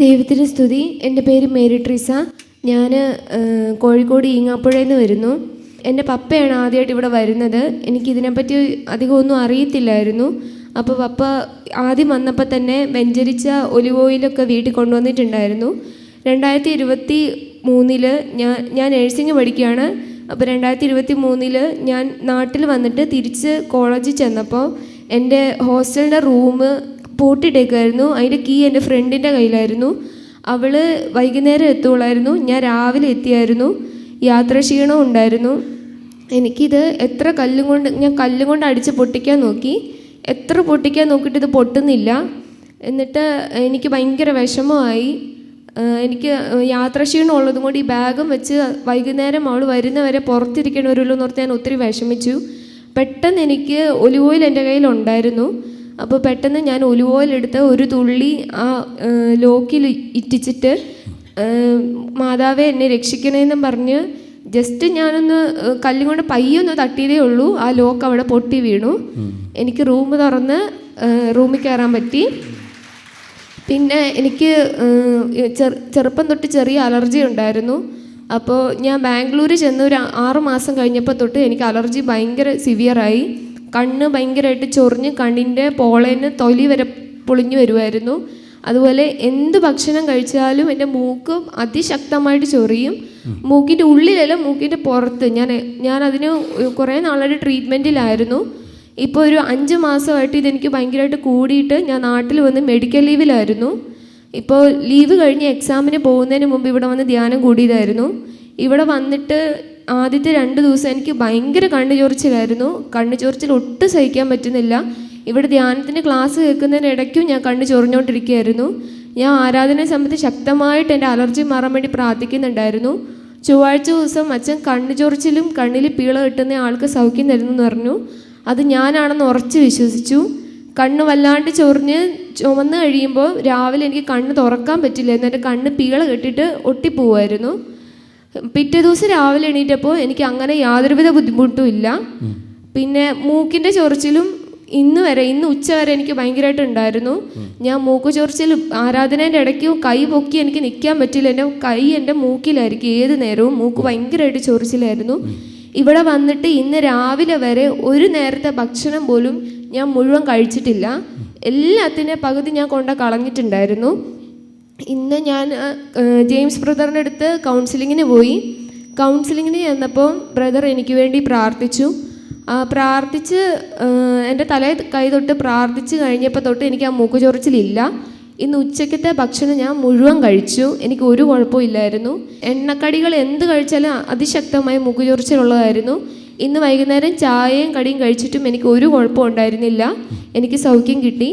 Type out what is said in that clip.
ദൈവത്തിന് സ്തുതി. എന്റെ പേര് മേരി ട്രീസ. ഞാൻ കോഴിക്കോട് ഈങ്ങാപ്പുഴയിൽ നിന്ന് വരുന്നു. എന്റെ പപ്പയാണ് ആദ്യമായിട്ട് ഇവിടെ വരുന്നത്. എനിക്കിതിനെപ്പറ്റി അധികം ഒന്നും അറിയത്തില്ലായിരുന്നു. അപ്പോൾ പപ്പ ആദ്യം വന്നപ്പോൾ തന്നെ വെഞ്ചരിച്ച ഒലിവ് ഓയിലൊക്കെ വീട്ടിൽ കൊണ്ടുവന്നിട്ടുണ്ടായിരുന്നു. രണ്ടായിരത്തി ഇരുപത്തി മൂന്നിൽ ഞാൻ ഞാൻ നഴ്സിംഗ് പഠിക്കുകയാണ്. അപ്പോൾ രണ്ടായിരത്തി ഇരുപത്തി മൂന്നിൽ ഞാൻ നാട്ടിൽ വന്നിട്ട് തിരിച്ച് കോളേജിൽ ചെന്നപ്പോൾ എന്റെ ഹോസ്റ്റലിന്റെ റൂം പൂട്ടിയിട്ടേക്കുമായിരുന്നു അതിന്റെ കീ എന്റെ ഫ്രണ്ടിന്റെ കയ്യിലായിരുന്നു. അവൾ വൈകുന്നേരം എത്തുള്ളായിരുന്നു ഞാൻ രാവിലെ എത്തിയായിരുന്നു. യാത്രാക്ഷീണവും ഉണ്ടായിരുന്നു. എനിക്കിത് എത്ര കല്ലും കൊണ്ട് ഞാൻ കല്ലും കൊണ്ട് അടിച്ച് പൊട്ടിക്കാൻ നോക്കി. എത്ര പൊട്ടിക്കാൻ നോക്കിയിട്ട് ഇത് പൊട്ടുന്നില്ല. എന്നിട്ട് എനിക്ക് ഭയങ്കര വിഷമമായി. എനിക്ക് എനിക്ക് യാത്രാക്ഷീണം ഉള്ളതും കൂടി ഈ ബാഗും വെച്ച് വൈകുന്നേരം അവൾ വരുന്നവരെ പുറത്തിരിക്കണവരുള്ളൂ എന്നോർത്ത് ഞാൻ ഒത്തിരി വിഷമിച്ചു. പെട്ടെന്ന് എനിക്ക് ഒലിവ് ഓയിൽ എന്റെ കയ്യിൽ ഉണ്ടായിരുന്നു. അപ്പോൾ പെട്ടെന്ന് ഞാൻ ഒലിവ് ഒരു തുള്ളി ആ ലോക്കിൽ ഇറ്റിച്ചിട്ട് മാതാവെ എന്നെ രക്ഷിക്കണേന്നും പറഞ്ഞ് ജസ്റ്റ് ഞാനൊന്ന് കല്ലുകൊണ്ട് പയ്യൊന്ന് തട്ടിയതേ ഉള്ളൂ. ആ ലോക്ക് അവിടെ പൊട്ടി വീണു. എനിക്ക് റൂം തുറന്ന് റൂമിൽ കയറാൻ പറ്റി. പിന്നെ എനിക്ക് ചെറുപ്പം തൊട്ട് ചെറിയ അലർജി ഉണ്ടായിരുന്നു. അപ്പോൾ ഞാൻ ബാംഗ്ലൂർ ചെന്ന് ഒരു ആറ് മാസം കഴിഞ്ഞപ്പോൾ തൊട്ട് എനിക്ക് അലർജി ഭയങ്കര സിവിയറായി കണ്ണ് ഭയങ്കരമായിട്ട് ചൊറിഞ്ഞ് കണ്ണിന്റെ പോളേന്ന് തൊലി വരെ പൊളിഞ്ഞു വരുമായിരുന്നു അതുപോലെ എന്ത് ഭക്ഷണം കഴിച്ചാലും എന്റെ മൂക്ക് അതിശക്തമായിട്ട് ചൊറിയും. മൂക്കിന്റെ ഉള്ളിലല്ല മൂക്കിന്റെ പുറത്ത്. ഞാൻ ഞാൻ അതിന് കുറേ നാളായിട്ട് ട്രീറ്റ്മെന്റിലായിരുന്നു. ഇപ്പോൾ ഒരു അഞ്ച് മാസമായിട്ട് ഇതെനിക്ക് ഭയങ്കരമായിട്ട് കൂടിയിട്ട് ഞാൻ നാട്ടിൽ വന്ന് മെഡിക്കൽ ലീവിലായിരുന്നു. ഇപ്പോൾ ലീവ് കഴിഞ്ഞ് എക്സാമിന് പോകുന്നതിന് മുമ്പ് ഇവിടെ വന്ന് ധ്യാനം കൂടിയതായിരുന്നു. ഇവിടെ വന്നിട്ട് ആദ്യത്തെ രണ്ട് ദിവസം എനിക്ക് ഭയങ്കര കണ്ണു ചൊറിച്ചിലായിരുന്നു. കണ്ണു ചൊറിച്ചിൽ ഒട്ടും സഹിക്കാൻ പറ്റുന്നില്ല. ഇവിടെ ധ്യാനത്തിന് ക്ലാസ് കേൾക്കുന്നതിനിടയ്ക്കും ഞാൻ കണ്ണ് ചൊറിഞ്ഞുകൊണ്ടിരിക്കുകയായിരുന്നു. ഞാൻ ആരാധനയെ സംബന്ധിച്ച് ശക്തമായിട്ട് എന്റെ അലർജി മാറാൻ വേണ്ടി പ്രാർത്ഥിക്കുന്നുണ്ടായിരുന്നു. ചൊവ്വാഴ്ച ദിവസം അച്ഛൻ കണ്ണു ചൊറിച്ചിലും കണ്ണിൽ പീള കിട്ടുന്ന ആൾക്ക് സൗഖ്യം തരുന്നു എന്ന് പറഞ്ഞു. അത് ഞാനാണെന്ന് ഉറച്ച് വിശ്വസിച്ചു. കണ്ണ് വല്ലാണ്ട് ചൊറിഞ്ഞ് ചുമന്ന് കഴിയുമ്പോൾ രാവിലെ എനിക്ക് കണ്ണ് തുറക്കാൻ പറ്റില്ല. എന്നിട്ട് കണ്ണ് പീള കെട്ടിട്ട് ഒട്ടിപ്പോവായിരുന്നു. പിറ്റേ ദിവസം രാവിലെ എണീറ്റപ്പോൾ എനിക്ക് അങ്ങനെ യാതൊരുവിധ ബുദ്ധിമുട്ടും ഇല്ല. പിന്നെ മൂക്കിന്റെ ചൊറിച്ചിലും ഇന്ന് വരെ ഇന്ന് ഉച്ച വരെ എനിക്ക് ഭയങ്കരമായിട്ട് ഉണ്ടായിരുന്നു. ഞാൻ മൂക്ക് ചൊറിച്ചിൽ ആരാധനേന്റെ ഇടയ്ക്ക് കൈ പൊക്കി എനിക്ക് നിൽക്കാൻ പറ്റില്ല. എന്റെ കൈ എന്റെ മൂക്കിലായിരിക്കും ഏത് നേരവും മൂക്ക് ഭയങ്കരമായിട്ട് ചൊറിച്ചിലായിരുന്നു. ഇവിടെ വന്നിട്ട് ഇന്ന് രാവിലെ വരെ ഒരു നേരത്തെ ഭക്ഷണം പോലും ഞാൻ മുഴുവൻ കഴിച്ചിട്ടില്ല. എല്ലാത്തിന്റെ പകുതി ഞാൻ കൊണ്ട കളഞ്ഞിട്ടുണ്ടായിരുന്നു. ഇന്ന് ഞാൻ ജെയിംസ് ബ്രദറിന്റെ അടുത്ത് കൗൺസിലിങ്ങിന് പോയി. കൗൺസിലിങ്ങിന് ചെന്നപ്പോൾ ബ്രദർ എനിക്ക് വേണ്ടി പ്രാർത്ഥിച്ചു. പ്രാർത്ഥിച്ച് എന്റെ തലയിൽ കൈ തൊട്ട് പ്രാർത്ഥിച്ച് കഴിഞ്ഞപ്പോൾ തൊട്ട് എനിക്ക് ആ മൂക്ക് ചൊറിച്ചിലില്ല. ഇന്ന് ഉച്ചക്കത്തെ ഭക്ഷണം ഞാൻ മുഴുവൻ കഴിച്ചു. എനിക്ക് ഒരു കുഴപ്പവും ഇല്ലായിരുന്നു. എണ്ണക്കടികൾ എന്ത് കഴിച്ചാലും അതിശക്തമായ മൂക്ക് ചൊറിച്ചിലുള്ളതായിരുന്നു. ഇന്ന് വൈകുന്നേരം ചായയും കടിയും കഴിച്ചിട്ടും എനിക്ക് ഒരു കുഴപ്പവും ഉണ്ടായിരുന്നില്ല. എനിക്ക് സൗഖ്യം കിട്ടി.